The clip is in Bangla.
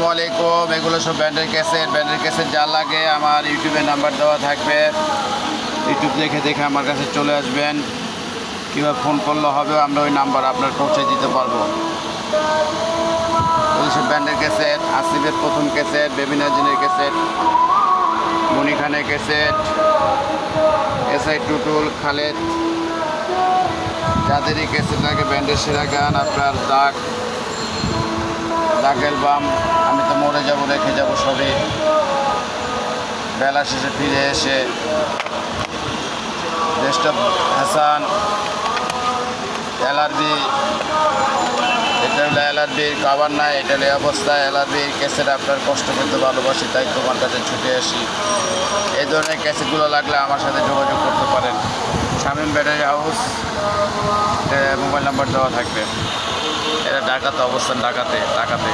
আসসালামু আলাইকুম। এগুলো সব ব্যান্ডের ক্যাসেট। ব্যান্ডের ক্যাসেট যা লাগে আমার ইউটিউবে নাম্বার দেওয়া থাকবে। ইউটিউব দেখে দেখে আমার কাছে চলে আসবেন। কীভাবে ফোন করলে হবে আমরা ওই নাম্বার আপনার পৌঁছে দিতে পারব। সব ব্যান্ডের ক্যাসেট, আসিফের প্রথম ক্যাসেট বেবি নাজিনের ক্যাসেট, মনি খানের cassette S I Tutul, Khaled. যাদেরই cassette লাগে, ব্যান্ডের সেরা গান, আপনার দাগ দাগ অ্যালবাম আমি তো মরে যাব, রেখে যাব সবই। বেলা শেষে ফিরে এসে ডেস্কটপ হাসান এলআরবি এটা হলো এলআরবির কাবার নাই, এটা অবস্থা। এলআরবির ক্যাসেট আপনার কষ্ট করতে ভালোবাসি, তাই তোমার কাছে ছুটে আসি। এই ধরনের ক্যাসেটগুলো লাগলে আমার সাথে যোগাযোগ করতে পারেন। Shamim battery house mobile number দেওয়া থাকবে। এটা ডাকাতে অবস্থান ডাকাতে ঢাকাতে।